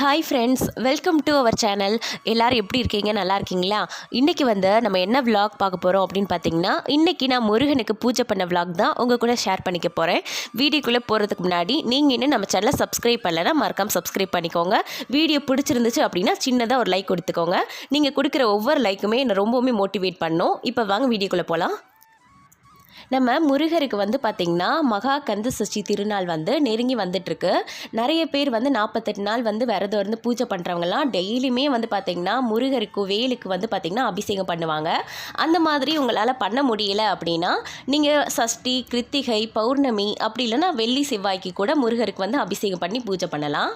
Hi friends welcome to our channel எல்லோரும் எப்படி இருக்கீங்க? நல்லா இருக்கீங்களா? இன்றைக்கி வந்து நம்ம என்ன vlog பார்க்க போகிறோம் அப்படின்னு பார்த்தீங்கன்னா இன்றைக்கி நான் முருகனுக்கு பூஜை பண்ண vlog தான் உங்கள் கூட ஷேர் பண்ணிக்க போகிறேன் வீடியோக்குள்ளே போகிறதுக்கு முன்னாடி நீங்கள் இன்னும் நம்ம சேனலை சப்ஸ்கிரைப் பண்ணலைன்னா மறக்காமல் சப்ஸ்கிரைப் பண்ணிக்கோங்க. வீடியோ பிடிச்சிருந்துச்சு அப்படின்னா சின்னதாக ஒரு லைக் கொடுத்துக்கோங்க. நீங்கள் கொடுக்குற ஒவ்வொரு லைக்குமே என்னை ரொம்பவுமே மோட்டிவேட் பண்ணும். இப்போ வாங்க வீடியோக்குள்ளே போகலாம் நம்ம முருகருக்கு வந்து பார்த்திங்கன்னா மகா கந்த சஷ்டி திருநாள் வந்து நெருங்கி வந்துட்டுருக்கு. நிறைய பேர் வந்து நாற்பத்தெட்டு நாள் வந்து விரதம் இருந்து பூஜை பண்ணுறவங்கலாம் டெய்லியுமே வந்து பார்த்திங்கன்னா முருகருக்கு வேலுக்கு வந்து பார்த்திங்கன்னா அபிஷேகம் பண்ணுவாங்க. அந்த மாதிரி உங்களால் பண்ண முடியல அப்படின்னா நீங்கள் சஷ்டி கிருத்திகை பௌர்ணமி அப்படி இல்லைன்னா வெள்ளி செவ்வாய்க்கு கூட முருகருக்கு வந்து அபிஷேகம் பண்ணி பூஜை பண்ணலாம்.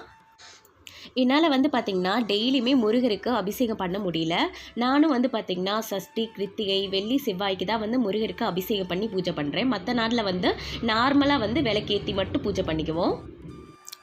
என்னால் வந்து பார்த்திங்கன்னா டெய்லியுமே முருகருக்கு அபிஷேகம் பண்ண முடியல. நானும் வந்து பார்த்திங்கன்னா சஷ்டி கிருத்திகை வெள்ளி செவ்வாய்க்கு தான் வந்து முருகருக்கு அபிஷேகம் பண்ணி பூஜை பண்ணுறேன் மற்ற நாளில் வந்து நார்மலாக வந்து விளக்கேற்றி மட்டும் பூஜை பண்ணிக்குவோம்.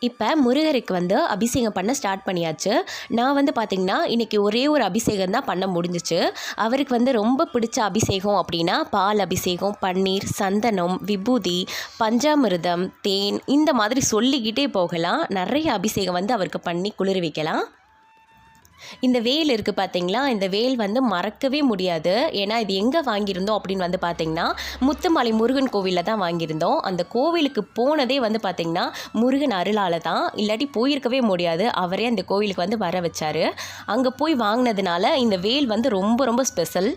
இப்போ முருகருக்கு வந்து அபிஷேகம் பண்ண ஸ்டார்ட் பண்ணியாச்சு. நான் வந்து பார்த்திங்கன்னா இன்றைக்கி ஒரே ஒரு அபிஷேகம் தான் பண்ண முடிஞ்சிச்சு. அவருக்கு வந்து ரொம்ப பிடிச்ச அபிஷேகம் அப்படின்னா பால் அபிஷேகம் பன்னீர் சந்தனம் விபூதி பஞ்சாமிர்தம் தேன் இந்த மாதிரி சொல்லிக்கிட்டே போகலாம். நிறைய அபிஷேகம் வந்து அவருக்கு பண்ணி குளிர வைக்கலாம் இந்த வேல் இருக்குது பார்த்தீங்களா இந்த வேல் வந்து மறக்கவே முடியாது. ஏன்னா இது எங்கே வாங்கியிருந்தோம் அப்படின்னு வந்து பார்த்தீங்கன்னா முத்துமலை முருகன் கோவிலில் தான் வாங்கியிருந்தோம். அந்த கோவிலுக்கு போனதே வந்து பார்த்தீங்கன்னா முருகன் அருளால் தான். இல்லாட்டி போயிருக்கவே முடியாது. அவரே அந்த கோவிலுக்கு வந்து வர வச்சார். அங்கே போய் வாங்கினதுனால இந்த வேல் வந்து ரொம்ப ரொம்ப ஸ்பெஷல்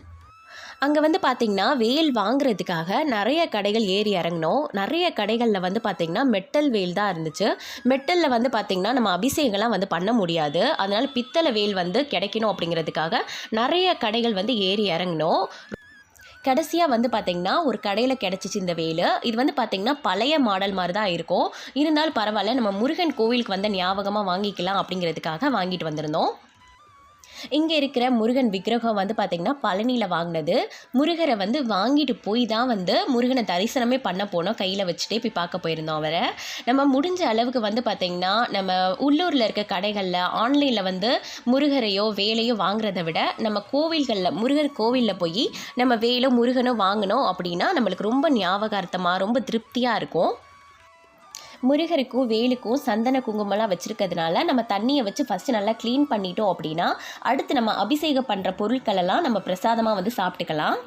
அங்கே வந்து பார்த்திங்கன்னா வேல் வாங்குறதுக்காக நிறைய கடைகள் ஏறி இறங்கினோம். நிறைய கடைகளில் வந்து பார்த்திங்கன்னா மெட்டல் வேல் தான் இருந்துச்சு. மெட்டலில் வந்து பார்த்திங்கன்னா நம்ம அபிஷேகம்லாம் வந்து பண்ண முடியாது. அதனால் பித்தளை வேல் வந்து கிடைக்கணும் அப்படிங்கிறதுக்காக நிறைய கடைகள் வந்து ஏறி இறங்கினோம். கடைசியாக வந்து பார்த்திங்கன்னா ஒரு கடையில் கிடச்சிச்சு இந்த வேல் இது வந்து பார்த்திங்கன்னா பழைய மாடல் மாதிரி தான் இருக்கும். இருந்தாலும் பரவாயில்ல நம்ம முருகன் கோவிலுக்கு வந்த ஞாபகமாக வாங்கிக்கலாம் அப்படிங்கிறதுக்காக வாங்கிட்டு வந்திருந்தோம். இங்கே இருக்கிற முருகன் விக்கிரகம் வந்து பார்த்திங்கன்னா பழனியில் வாங்கினது. முருகரை வந்து வாங்கிட்டு போய் தான் வந்து முருகனை தரிசனமே பண்ண போனோம். கையில் வச்சுட்டே போய் பார்க்க போயிருந்தோம் அவரை. நம்ம முடிஞ்ச அளவுக்கு வந்து பார்த்திங்கன்னா நம்ம உள்ளூரில் இருக்க கடைகளில் ஆன்லைனில் வந்து முருகரையோ வேலையோ வாங்குறத விட நம்ம கோவில்களில் முருகர் கோவிலில் போய் நம்ம வேலோ முருகனோ வாங்கினோம் அப்படின்னா நம்மளுக்கு ரொம்ப ஞாபகார்த்தமாக ரொம்ப திருப்தியாக இருக்கும். முருகருக்கும் வேலுக்கும் சந்தன குங்குமம்லாம் வச்சுருக்கிறதுனால நம்ம தண்ணியை வச்சு ஃபஸ்ட்டு நல்லா க்ளீன் பண்ணிட்டோம் அப்படின்னா அடுத்து நம்ம அபிஷேகம் பண்ணுற பொருட்களெல்லாம் நம்ம பிரசாதமாக வந்து சாப்பிட்டுக்கலாம்.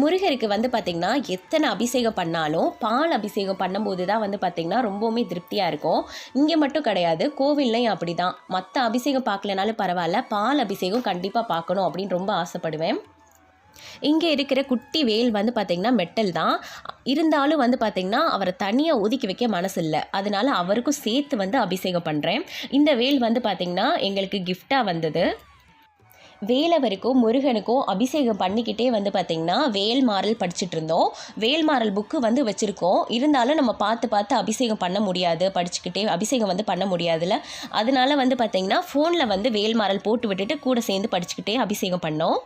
முருகருக்கு வந்து பார்த்திங்கன்னா எத்தனை அபிஷேகம் பண்ணாலும் பால் அபிஷேகம் பண்ணும்போது தான் வந்து பார்த்திங்கன்னா ரொம்பவுமே திருப்தியாக இருக்கும். இங்கே மட்டும் கிடையாது கோவில்லையும் அப்படி தான் மற்ற அபிஷேகம் பார்க்கலனாலும் பரவாயில்ல பால் அபிஷேகம் கண்டிப்பாக பார்க்கணும் அப்படின்னு ரொம்ப ஆசைப்படுவேன். இங்கே இருக்கிற குட்டி வேல் வந்து பார்த்திங்கன்னா மெட்டல் தான். இருந்தாலும் வந்து பார்த்திங்கன்னா அவரை தனியாக ஒதுக்கி வைக்க மனசு இல்லை அதனால் அவருக்கும் சேர்த்து வந்து அபிஷேகம் பண்ணுறேன் இந்த வேல் வந்து பார்த்திங்கன்னா எங்களுக்கு கிஃப்டாக வந்தது. வேலவருக்கும் முருகனுக்கும் அபிஷேகம் பண்ணிக்கிட்டே வந்து பார்த்திங்கன்னா வேல் மாறல் படிச்சுட்டு இருந்தோம். வேல் மாறல் புக்கு வந்து வச்சுருக்கோம். இருந்தாலும் நம்ம பார்த்து பார்த்து அபிஷேகம் பண்ண முடியாது. படிச்சுக்கிட்டே அபிஷேகம் வந்து பண்ண முடியாதுல்ல. அதனால வந்து பார்த்திங்கன்னா ஃபோனில் வந்து வேல் மாறல் போட்டு விட்டுட்டு கூட சேர்ந்து படிச்சுக்கிட்டே அபிஷேகம் பண்ணோம்.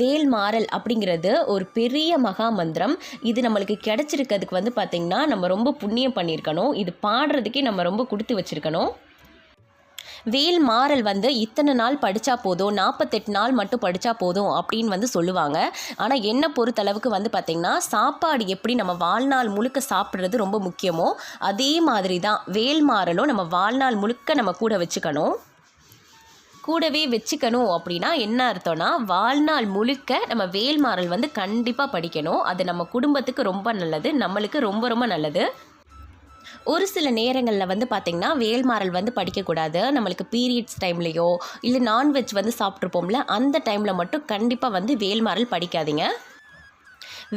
வேல் மாறல் அப்படிங்கிறது ஒரு பெரிய மகா மந்திரம். இது நம்மளுக்கு கிடைச்சிருக்கிறதுக்கு வந்து பார்த்திங்கன்னா நம்ம ரொம்ப புண்ணியம் பண்ணியிருக்கணும். இது பாடுறதுக்கே நம்ம ரொம்ப கொடுத்து வச்சுருக்கணும். வேல் மாறல் வந்து இத்தனை நாள் படித்தா போதும் நாற்பத்தெட்டு நாள் மட்டும் படித்தா போதும் அப்படின்னு வந்து சொல்லுவாங்க. ஆனால் என்னை பொறுத்தளவுக்கு வந்து பார்த்திங்கன்னா சாப்பாடு எப்படி நம்ம வாழ்நாள் முழுக்க சாப்பிட்றது ரொம்ப முக்கியமோ அதே மாதிரி தான் வேல் மாறலும் நம்ம வாழ்நாள் முழுக்க நம்ம கூட வச்சுக்கணும். கூடவே வச்சுக்கணும் அப்படின்னா என்ன அர்த்தம்னா வாழ்நாள் முழுக்க நம்ம வேல்மாறல் வந்து கண்டிப்பாக படிக்கணும். அது நம்ம குடும்பத்துக்கு ரொம்ப நல்லது நம்மளுக்கு ரொம்ப ரொம்ப நல்லது. ஒரு சில நேரங்களில் வந்து பார்த்திங்கன்னா வேல்மாறல் வந்து படிக்கக்கூடாது. நம்மளுக்கு பீரியட்ஸ் டைம்லேயோ இல்லை நான்வெஜ் வந்து சாப்பிட்ருப்போம்ல அந்த டைமில் மட்டும் கண்டிப்பாக வந்து வேல்மாறல் படிக்காதீங்க.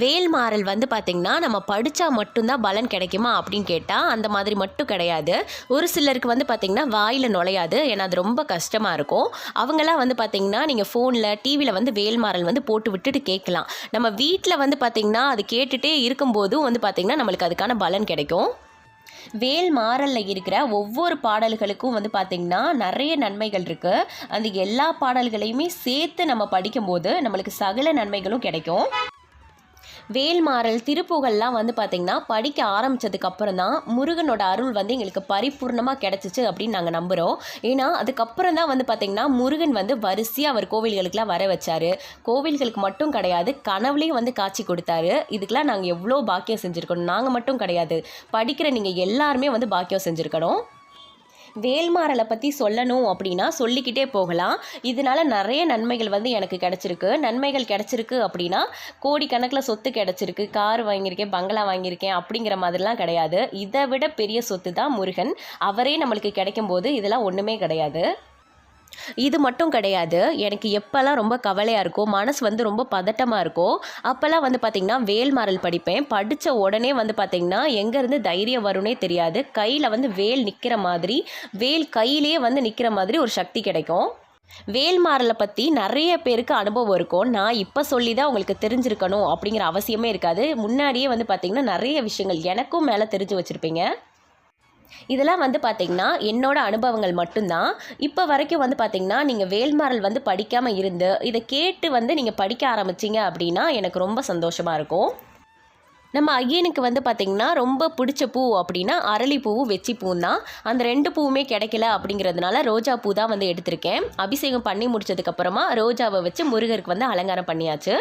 வேல்மாறல் வந்து பார்த்திங்கன்னா நம்ம படித்தா மட்டும்தான் பலன் கிடைக்குமா அப்படின்னு கேட்டால் அந்த மாதிரி மட்டும் கிடையாது. ஒரு சிலருக்கு வந்து பார்த்திங்கன்னா வாயில் நுழையாது. ஏன்னா அது ரொம்ப கஷ்டமாக இருக்கும். அவங்களாம் வந்து பார்த்திங்கன்னா நீங்கள் ஃபோனில் டிவியில் வந்து வேல்மாறல் வந்து போட்டு விட்டுட்டு கேட்கலாம். நம்ம வீட்டில் வந்து பார்த்திங்கன்னா அது கேட்டுகிட்டே இருக்கும்போதும் வந்து பார்த்திங்கன்னா நம்மளுக்கு அதுக்கான பலன் கிடைக்கும். வேல் மாறலில் இருக்கிற ஒவ்வொரு பாடல்களுக்கும் வந்து பார்த்திங்கன்னா நிறைய நன்மைகள் இருக்குது அந்த எல்லா பாடல்களையுமே சேர்த்து நம்ம படிக்கும்போது நம்மளுக்கு சகல நன்மைகளும் கிடைக்கும். வேல்மாறல் திருப்புகள்லாம் வந்து பார்த்திங்கன்னா படிக்க ஆரம்பித்ததுக்கப்புறம் தான் முருகனோட அருள் வந்து எங்களுக்கு பரிபூர்ணமாக கிடச்சிச்சு அப்படின்னு நாங்கள் நம்புகிறோம் ஏன்னா அதுக்கப்புறம் தான் வந்து பார்த்திங்கன்னா முருகன் வந்து வரிசையாக அவர் கோவில்களுக்கெலாம் வர வச்சார். கோவில்களுக்கு மட்டும் கிடையாது கனவுலேயும் வந்து காட்சி கொடுத்தாரு. இதுக்கெலாம் நாங்கள் எவ்வளோ பாக்கியம் செஞ்சுருக்கணும்? நாங்கள் மட்டும் கிடையாது. படிக்கிற நீங்கள் எல்லாருமே வந்து பாக்கியம் செஞ்சுருக்கணும். வேல்மாறலை பற்றி சொல்லணும் அப்படின்னா சொல்லிக்கிட்டே போகலாம். இதனால நிறைய நன்மைகள் வந்து எனக்கு கிடச்சிருக்கு. நன்மைகள் கிடச்சிருக்கு அப்படின்னா கோடிக்கணக்கில் சொத்து கிடச்சிருக்கு. கார் வாங்கியிருக்கேன் பங்களா வாங்கியிருக்கேன் அப்படிங்கிற மாதிரிலாம் கிடையாது. இதை விட பெரிய சொத்து தான் முருகன். அவரே நம்மளுக்கு கிடைக்கும்போது இதெல்லாம் ஒன்றுமே கிடையாது. இது மட்டும் கிடையாது. எனக்கு எப்போல்லாம் ரொம்ப கவலையாக இருக்கோ மனசு வந்து ரொம்ப பதட்டமாக இருக்கோ அப்போல்லாம் வந்து பார்த்திங்கன்னா வேல்மாறல் படிப்பேன். படித்த உடனே வந்து பார்த்திங்கன்னா எங்கேருந்து தைரியம் வரும்னே தெரியாது. கையில் வந்து வேல் நிற்கிற மாதிரி வேல் கையிலேயே வந்து நிற்கிற மாதிரி ஒரு சக்தி கிடைக்கும். வேல்மாறலை பற்றி நிறைய பேருக்கு அனுபவம் இருக்கும். நான் இப்போ சொல்லி தான் உங்களுக்கு தெரிஞ்சிருக்கணும் அப்படிங்கிற அவசியமே இருக்காது. முன்னாடியே வந்து பார்த்திங்கன்னா நிறைய விஷயங்கள் எனக்கும் மேலே தெரிஞ்சு வச்சுருப்பீங்க. இதெல்லாம் வந்து பார்த்திங்கன்னா என்னோட அனுபவங்கள் மட்டும்தான். இப்போ வரைக்கும் வந்து பார்த்திங்கன்னா நீங்கள் வேல்மாறல் வந்து படிக்காமல் இருந்து இதை கேட்டு வந்து நீங்கள் படிக்க ஆரம்பிச்சிங்க அப்படின்னா எனக்கு ரொம்ப சந்தோஷமாக இருக்கும். நம்ம ஐயனுக்கு வந்து பார்த்திங்கன்னா ரொம்ப பிடிச்ச பூ அப்படின்னா அரளிப்பூவும் வெச்சி பூவும் தான். அந்த ரெண்டு பூவுமே கிடைக்கல அப்படிங்கிறதுனால ரோஜா பூ தான் வந்து எடுத்திருக்கேன். அபிஷேகம் பண்ணி முடிச்சதுக்கப்புறமா ரோஜாவை வச்சு முருகருக்கு வந்து அலங்காரம் பண்ணியாச்சு.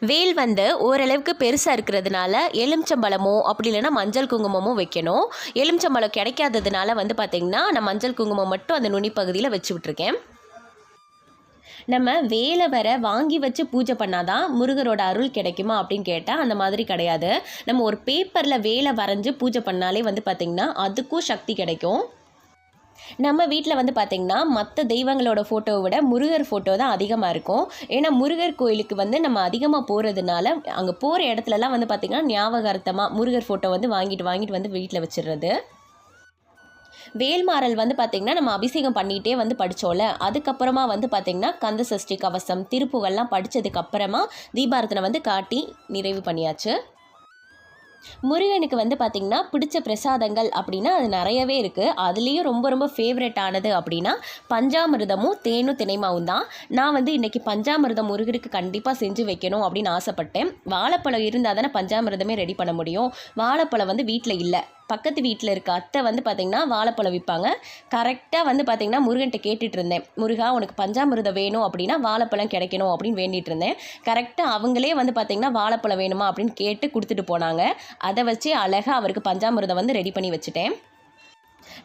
வேல் வந்து ஓரளவுக்கு பெருசாக இருக்கிறதுனால எலுமிச்சம்பழமோ அப்படி இல்லைன்னா மஞ்சள் குங்குமமோ வைக்கணும். எலுமிச்சம்பழம் கிடைக்காததுனால வந்து பார்த்திங்கன்னா நான் மஞ்சள் குங்குமம் மட்டும் அந்த நுனி பகுதியில் வச்சு விட்ருக்கேன் நம்ம வேலை வர வாங்கி வச்சு பூஜை பண்ணாதான் முருகரோட அருள் கிடைக்குமா அப்படின்னு கேட்டால் அந்த மாதிரி கிடையாது. நம்ம ஒரு பேப்பரில் வேலை வரைஞ்சி பூஜை பண்ணாலே வந்து பார்த்திங்கன்னா அதுக்கும் சக்தி கிடைக்கும். நம்ம வீட்டில் வந்து பார்த்திங்கன்னா மற்ற தெய்வங்களோட ஃபோட்டோவை விட முருகர் ஃபோட்டோ தான் அதிகமாக இருக்கும். ஏன்னா முருகர் கோயிலுக்கு வந்து நம்ம அதிகமாக போகிறதுனால அங்கே போகிற இடத்துலலாம் வந்து பார்த்திங்கன்னா ஞாபகார்த்தமாக முருகர் ஃபோட்டோ வந்து வாங்கிட்டு வாங்கிட்டு வந்து வீட்டில் வச்சிடுறது வேல்மாறல் வந்து பார்த்திங்கன்னா நம்ம அபிஷேகம் பண்ணிகிட்டே வந்து படித்தோம்ல அதுக்கப்புறமா வந்து பார்த்திங்கன்னா கந்த சஷ்டி கவசம் திருப்புகள்லாம் படித்ததுக்கப்புறமா தீபாரத்தனை வந்து காட்டி நிறைவு பண்ணியாச்சு. முருகனுக்கு வந்து பார்த்திங்கன்னா பிடிச்ச பிரசாதங்கள் அப்படின்னா அது நிறையவே இருக்குது அதுலேயும் ரொம்ப ரொம்ப ஃபேவரட் ஆனது அப்படின்னா பஞ்சாமிர்தமும் தேனும் தினைமாவும் தான். நான் வந்து இன்றைக்கி பஞ்சாமிர்தம் முருகனுக்கு கண்டிப்பாக செஞ்சு வைக்கணும் அப்படின்னு ஆசைப்பட்டேன். வாழைப்பழம் இருந்தால் தானே பஞ்சாமிர்தமே ரெடி பண்ண முடியும். வாழைப்பழம் வந்து வீட்டில் இல்லை. பக்கத்து வீட்டில் இருக்க அத்தை வந்து பார்த்திங்கன்னா வாழைப்பழம் விற்பாங்க கரெக்டாக வந்து பார்த்திங்கன்னா முருகன்ட்ட கேட்டுட்டு இருந்தேன். முருகா உனக்கு பஞ்சாமிரதம் வேணும் அப்படின்னா வாழைப்பழம் கிடைக்கணும் அப்படின்னு வேண்டிகிட்டு இருந்தேன். கரெக்டாக அவங்களே வந்து பார்த்திங்கன்னா வாழைப்பழம் வேணுமா அப்படின்னு கேட்டு கொடுத்துட்டு போனாங்க. அதை வச்சு அழகாக அவருக்கு பஞ்சாமிரதம் வந்து ரெடி பண்ணி வச்சுட்டேன்.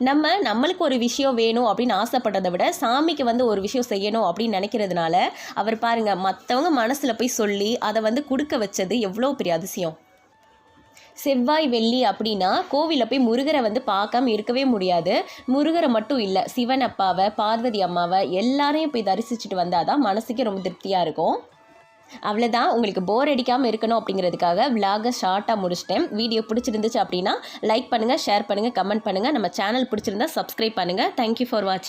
நம்ம நம்மளுக்கு ஒரு விஷயம் வேணும் அப்படின்னு ஆசைப்பட்டதை விட சாமிக்கு வந்து ஒரு விஷயம் செய்யணும் அப்படின்னு நினைக்கிறதுனால அவர் பாருங்கள் மற்றவங்க மனசில் போய் சொல்லி அதை வந்து கொடுக்க வச்சது எவ்வளோ பெரிய அதிசயம். செவ்வாய் வெள்ளி அப்படின்னா கோவிலில் போய் முருகரை வந்து பார்க்காம இருக்கவே முடியாது. முருகரை மட்டும் இல்லை சிவன் அப்பாவை பார்வதி அம்மாவை எல்லாரையும் போய் தரிசிச்சுட்டு வந்தால் தான் மனசுக்கே ரொம்ப திருப்தியாக இருக்கும். அவ்வளோதான் உங்களுக்கு போர் அடிக்காமல் இருக்கணும் அப்படிங்கிறதுக்காக விலாகை ஷார்ட்டாக முடிச்சிட்டேன். வீடியோ பிடிச்சிருந்துச்சு அப்படின்னா லைக் பண்ணுங்கள் ஷேர் பண்ணுங்கள் கமெண்ட் பண்ணுங்கள் நம்ம சேனல் பிடிச்சிருந்தா சப்ஸ்கிரைப் பண்ணுங்கள் தேங்க்யூ ஃபார் வாட்சிங்